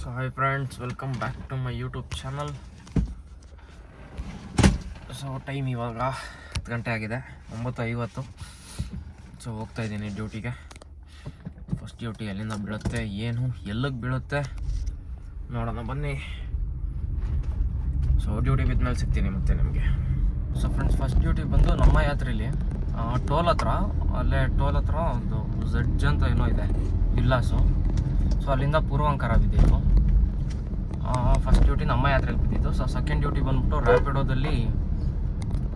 So hi friends welcome back to my YouTube channel so time ಇವಾಗ ಹತ್ತು ಗಂಟೆ ಆಗಿದೆ ಒಂಬತ್ತು ಐವತ್ತು ಸೊ ಹೋಗ್ತಾ ಇದ್ದೀನಿ ಡ್ಯೂಟಿಗೆ ಫಸ್ಟ್ ಡ್ಯೂಟಿ ಎಲ್ಲಿಂದ ಬೀಳುತ್ತೆ, ಏನು, ಎಲ್ಲಿಗೆ ಬೀಳುತ್ತೆ, ನೋಡೋಣ, ಬನ್ನಿ. ಸೊ ಡ್ಯೂಟಿ ಬಿದ್ಮೇಲೆ ಸಿಗ್ತೀನಿ ಮತ್ತೆ ನಿಮಗೆ. ಸೊ ಫ್ರೆಂಡ್ಸ್ ಫಸ್ಟ್ ಡ್ಯೂಟಿ ಬಂದು ನಮ್ಮ ಯಾತ್ರೆಯಲ್ಲಿ ಟೋಲ್ ಹತ್ರ, ಅಲ್ಲೇ ಟೋಲ್ ಹತ್ರ ಒಂದು ಝಡ್ಜ್ ಅಂತ ಏನೋ ಇದೆ, ವಿಲ್ಲಾಸು. ಸೊ ಅಲ್ಲಿಂದ ಪೂರ್ವಾಂಕರ ಬಿದ್ದಿತ್ತು ಫಸ್ಟ್ ಡ್ಯೂಟಿ ನಮ್ಮ ಯಾತ್ರೆಯಲ್ಲಿ ಬಿದ್ದಿತ್ತು ಸೊ ಸೆಕೆಂಡ್ ಡ್ಯೂಟಿ ಬಂದ್ಬಿಟ್ಟು ರ್ಯಾಪಿಡೋದಲ್ಲಿ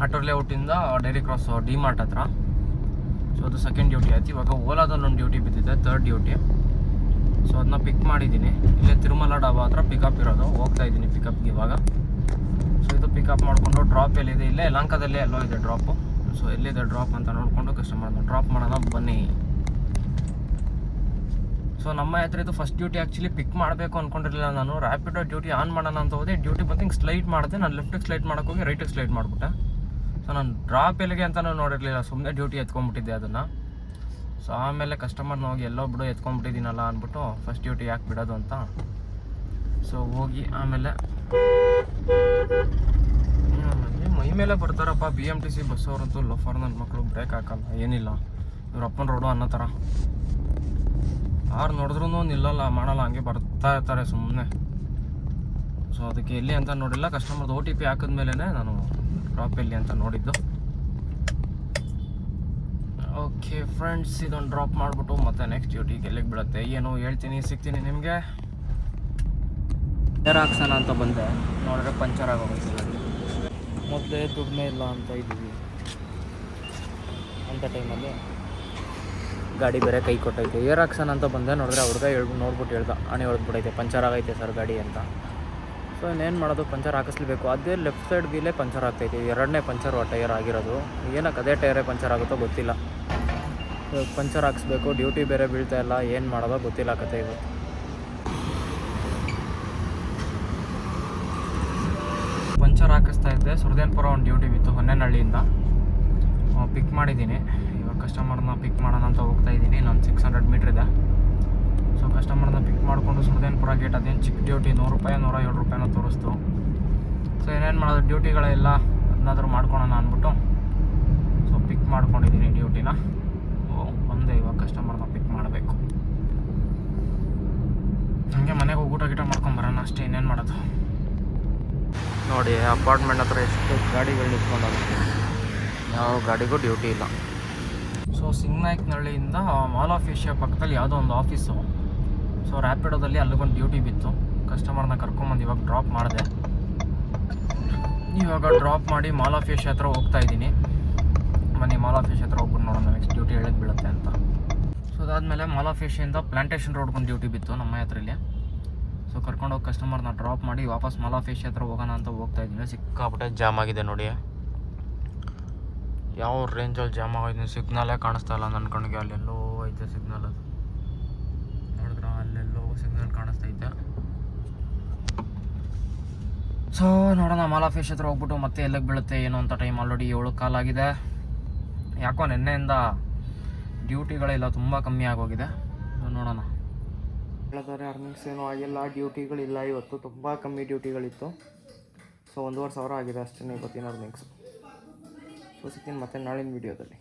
ಆಟೋರ್ ಲೇಔಟಿಂದ ಡೈರಿ ಕ್ರಾಸ್ ಡಿ ಮಾರ್ಟ್ ಹತ್ರ. ಸೊ ಅದು ಸೆಕೆಂಡ್ ಡ್ಯೂಟಿ ಆಯ್ತು. ಇವಾಗ ಓಲಾದಲ್ಲಿ ಒಂದು ಡ್ಯೂಟಿ ಬಿದ್ದಿದೆ ತರ್ಡ್ ಡ್ಯೂಟಿ ಸೊ ಅದನ್ನ ಪಿಕ್ ಮಾಡಿದ್ದೀನಿ. ಇಲ್ಲೇ ತಿರುಮಲ ಡಾಬಾ ಹತ್ರ ಪಿಕಪ್ ಇರೋದು. ಹೋಗ್ತಾ ಇದ್ದೀನಿ ಪಿಕಪ್ಗೆ ಇವಾಗ. ಸೊ ಇದು ಪಿಕಪ್ ಮಾಡಿಕೊಂಡು ಡ್ರಾಪ್ ಎಲ್ಲಿದೆ? ಇಲ್ಲೇ ಲಂಕಾದಲ್ಲಿ ಎಲ್ಲೋ ಇದೆ ಡ್ರಾಪು ಸೊ ಎಲ್ಲಿದೆ ಡ್ರಾಪ್ ಅಂತ ನೋಡಿಕೊಂಡು ಕಸ್ಟಮರ್ನ ಡ್ರಾಪ್ ಮಾಡೋಣ ಬನ್ನಿ. ಸೊ ನಮ್ಮ ಯಾತ್ರೆದು ಫಸ್ಟ್ ಡ್ಯೂಟಿ ಆ್ಯಕ್ಚುಲಿ ಪಿಕ್ ಮಾಡಬೇಕು ಅಂದ್ಕೊಂಡಿರಲಿಲ್ಲ ನಾನು. ರ್ಯಾಪಿಡೋ ಡ್ಯೂಟಿ ಆನ್ ಮಾಡೋಣ ಅಂತ ಹೋದೆ. ಡ್ಯೂಟಿ ಬಂದು ಹಿಂಗೆ ಸ್ಲೈಡ್ ಮಾಡಿದೆ. ನಾನು ಲೆಫ್ಟಿಗೆ ಸ್ಲೈಡ್ ಹೋಗಿ ರೈಟಿಗೆ ಸ್ಲೈಡ್ ಮಾಡಿಬಿಟ್ಟೆ. ಸೊ ನಾನು ಡ್ರಾಪ್ ಎಲ್ಲಿಗೆ ಅಂತ ನೋಡಿರಲಿಲ್ಲ. ಸುಮ್ಮನೆ ಡ್ಯೂಟಿ ಎತ್ಕೊಂಡ್ಬಿಟ್ಟಿದ್ದೆ ಅದನ್ನು. ಸೊ ಆಮೇಲೆ ಕಸ್ಟಮರ್ನ ಹೋಗಿ, ಎಲ್ಲೋ ಬಿಡು, ಎತ್ಕೊಂಡ್ಬಿಟ್ಟಿದ್ದೀನಲ್ಲ ಅಂದ್ಬಿಟ್ಟು ಫಸ್ಟ್ ಡ್ಯೂಟಿ ಯಾಕೆ ಬಿಡೋದು ಅಂತ. ಸೊ ಹೋಗಿ ಆಮೇಲೆ ಮೈ ಮೇಲೆ ಬರ್ತಾರಪ್ಪ. B M T C bus ಅವರಂತೂ ಲಫರ್ ನನ್ನ ಮಕ್ಕಳು ಬ್ರೇಕ್ ಹಾಕಲ್ಲ. ಏನಿಲ್ಲ. ಇವ್ರ ಅಪ್ಪನ ರೋಡು ಅನ್ನೋ ಥರ ಯಾರು ನೋಡಿದ್ರೂ ನಿಲ್ಲಲ್ಲ ಮಾಡಲ್ಲ ಹಂಗೆ ಬರ್ತಾ ಇರ್ತಾರೆ ಸುಮ್ಮನೆ ಸೊ ಅದಕ್ಕೆ ಎಲ್ಲಿ ಅಂತ ನೋಡಿಲ್ಲ. ಕಸ್ಟಮರ್ದು ಓ ಟಿ ಪಿ ಹಾಕಿದ್ಮೇಲೆ ನಾನು ಡ್ರಾಪ್ ಎಲ್ಲಿ ಅಂತ ನೋಡಿದ್ದು. ಓಕೆ ಫ್ರೆಂಡ್ಸ್ ಇದೊಂದು ಡ್ರಾಪ್ ಮಾಡಿಬಿಟ್ಟು ಮತ್ತೆ ನೆಕ್ಸ್ಟ್ ಡ್ಯೂಟಿಗೆ ಎಲ್ಲಿಗೆ ಬೀಳುತ್ತೆ ಏನು ಹೇಳ್ತೀನಿ ಸಿಗ್ತೀನಿ ನಿಮಗೆ. ಪಂಚರ್ ಹಾಕ್ಸೋಣ ಅಂತ ಬಂದೆ. ನೋಡಿದ್ರೆ ಪಂಚರ್ ಆಗೋಗಿಲ್ಲ. ಮೊದಲೇ ದುಡಿಮೆ ಇಲ್ಲ ಅಂತ ಇದ್ದೀವಿ ಅಂಥ ಟೈಮಲ್ಲಿ ಗಾಡಿ ಬೇರೆ ಕೈ ಕೊಟ್ಟೈತೆ. ಏರ್ ಹಾಕ್ಸೋಣ ಅಂತ ಬಂದೆ, ನೋಡಿದ್ರೆ ಅವ್ರಿಗೆ ಹೇಳ್ಬಿಟ್ಟು ನೋಡ್ಬಿಟ್ಟು ಹೇಳ್ದ ಹಣೆ ಹೊಡೆದ್ಬಿಟ್ಟೈತೆ ಪಂಚರ್ ಆಗೈತೆ ಸರ್ ಗಾಡಿ ಅಂತ. ಸೊ ಇನ್ನೇನು ಮಾಡೋದು? ಪಂಚರ್ ಹಾಕಿಸ್ಲೇಬೇಕು. ಅದೇ ಲೆಫ್ಟ್ ಸೈಡ್ ವೀಲೇ ಪಂಚರ್ ಆಗ್ತೈತೆ. ಎರಡನೇ ಪಂಚರ್ ಟೈರ್ ಆಗಿರೋದು. ಏನಕ್ಕೆ ಅದೇ ಟೈರೇ ಪಂಚರ್ ಆಗುತ್ತೋ ಗೊತ್ತಿಲ್ಲ. ಪಂಚರ್ ಹಾಕಿಸ್ಬೇಕು. ಡ್ಯೂಟಿ ಬೇರೆ ಬೀಳ್ತಾ ಇಲ್ಲ. ಏನು ಮಾಡೋದೋ ಗೊತ್ತಿಲ್ಲ ಕತೆ ಇವತ್ತು ಪಂಚರ್ ಹಾಕಿಸ್ತಾ ಇದ್ದೆ. ಸುರದೇನ್ಪುರ ಒಂದು ಡ್ಯೂಟಿ ಬಿತ್ತು ಹೊನ್ನೆನಹಳ್ಳಿಯಿಂದ ಪಿಕ್ ಮಾಡಿದ್ದೀನಿ. ಕಸ್ಟಮರ್ನ ಪಿಕ್ ಮಾಡೋಣ ಅಂತ ಹೋಗ್ತಾ ಇದ್ದೀನಿ. ನಾನು ಸಿಕ್ಸ್ ಹಂಡ್ರೆಡ್ ಮೀಟ್ರ್ ಇದೆ. ಸೊ ಕಸ್ಟಮರ್ನ ಪಿಕ್ ಮಾಡಿಕೊಂಡು ಸುರದೇನ್ಪುರ ಗೇಟ್ ಅದೇನು ಚಿಕ್ಕ ಡ್ಯೂಟಿ ನೂರು ರೂಪಾಯಿ ನೂರ ಏಳು ರೂಪಾಯಿನ ತೋರಿಸ್ತು. ಸೊ ಏನೇನು ಮಾಡೋದು? ಡ್ಯೂಟಿಗಳೆಲ್ಲ ಅದನ್ನಾದರೂ ಮಾಡ್ಕೊಳೋಣ ಅಂದ್ಬಿಟ್ಟು ಸೊ ಪಿಕ್ ಮಾಡ್ಕೊಂಡಿದ್ದೀನಿ ಡ್ಯೂಟಿನ ಓ, ಒಂದೇ ಇವಾಗ ಕಸ್ಟಮರ್ನ ಪಿಕ್ ಮಾಡಬೇಕು. ಹಂಗೆ ಮನೆಗೆ ಹೋಗಿ ಊಟ ಗೀಟ ಮಾಡ್ಕೊಂಬರೋಣ ಅಷ್ಟೇ, ಇನ್ನೇನು ಮಾಡೋದು? ನೋಡಿ ಅಪಾರ್ಟ್ಮೆಂಟ್ ಹತ್ರ ಎಷ್ಟು ಗಾಡಿಗಳು ನಿಂತ್ಕೊಂಡು ಯಾವ ಗಾಡಿಗೂ ಡ್ಯೂಟಿ ಇಲ್ಲ. ಸೊ ಸಿಂಗ್ನಾಯ್ಕನಹಳ್ಳಿಯಿಂದ ಮಾಲ್ ಆಫ್ ಏಷ್ಯಾ ಪಕ್ಕದಲ್ಲಿ ಯಾವುದೋ ಒಂದು ಆಫೀಸು ಸೊ ರ್ಯಾಪಿಡೋದಲ್ಲಿ ಅಲ್ಲಿಗೊಂದು ಡ್ಯೂಟಿ ಬಿತ್ತು. ಕಸ್ಟಮರ್ನ ಕರ್ಕೊಂಬಂದು ಇವಾಗ ಡ್ರಾಪ್ ಮಾಡಿದೆ. ಇವಾಗ ಡ್ರಾಪ್ ಮಾಡಿ ಮಾಲ್ ಆಫ್ ಏಷ್ಯಾ ಹತ್ರ ಹೋಗ್ತಾ ಇದ್ದೀನಿ. ಬನ್ನಿ ಮಾಲ್ ಆಫ್ ಏಷ್ಯಾ ಹತ್ರ ಹೋಗ್ಬಿಟ್ಟು ನೋಡೋಣ ನೆಕ್ಸ್ಟ್ ಡ್ಯೂಟಿ ಹೇಳಕ್ಕೆ ಬೀಳುತ್ತೆ ಅಂತ. ಸೊ ಅದಾದಮೇಲೆ ಮಾಲ್ ಆಫ್ ಏಷ್ಯಿಂದ ಪ್ಲಾಂಟೇಶನ್ ರೋಡ್ಗೊಂದು ಡ್ಯೂಟಿ ಬಿತ್ತು ನಮ್ಮ ಹತ್ರಲ್ಲಿ. ಸೊ ಕರ್ಕೊಂಡೋಗಿ ಕಸ್ಟಮರ್ನ ಡ್ರಾಪ್ ಮಾಡಿ ವಾಪಸ್ ಮಾಲ್ ಆಫ್ ಏಷ್ಯಾ ಹತ್ರ ಹೋಗೋಣ ಅಂತ ಹೋಗ್ತಾ ಇದ್ದೀನಿ. ಸಿಕ್ಕಾಪಟ್ಟೆ ಜಾಮ್ ಆಗಿದೆ ನೋಡಿ. ಯಾವ ರೇಂಜಲ್ಲಿ ಜಾಮ್ ಆಗೋಯ್ತು ಸಿಗ್ನಲೇ ಕಾಣಿಸ್ತಾ ಇಲ್ಲ ನನ್ನ ಕಣ್ಣಿಗೆ ಅಲ್ಲೆಲ್ಲೋ ಐತೆ ಸಿಗ್ನಲ್ ಅದು. ನೋಡಿದ್ರೆ? ಅಲ್ಲೆಲ್ಲೋ ಸಿಗ್ನಲ್ ಕಾಣಿಸ್ತೈತೆ ಸೊ ನೋಡೋಣ. ಮಾಲ್ ಹತ್ರ ಹೋಗ್ಬಿಟ್ಟು ಮತ್ತೆ ಎಲ್ಲಿಗೆ ಬೀಳುತ್ತೆ, ಏನು ಅಂತ ಟೈಮ್ ಆಲ್ರೆಡಿ ಏಳು ಕಾಲಾಗಿದೆ ಯಾಕೋ ನಿನ್ನೆಯಿಂದ ಡ್ಯೂಟಿಗಳೆಲ್ಲ ತುಂಬ ಕಮ್ಮಿ ಆಗೋಗಿದೆ. ನೋಡೋಣ. ಹೇಳಿದರೆ ಅರ್ನಿಂಗ್ಸ್ ಏನೂ ಆಗಿಲ್ಲ. ಡ್ಯೂಟಿಗಳಿಲ್ಲ ಇವತ್ತು ತುಂಬ ಕಮ್ಮಿ ಡ್ಯೂಟಿಗಳಿತ್ತು ಸೊ ಒಂದೂವರೆ ಸಾವಿರ ಆಗಿದೆ ಅಷ್ಟೇ ಇವತ್ತಿನ ಅರ್ನಿಂಗ್ಸ್ ಸಿಗ್ತೀನಿ ಮತ್ತೆ ನಾಳಿನ ವೀಡಿಯೋದಲ್ಲಿ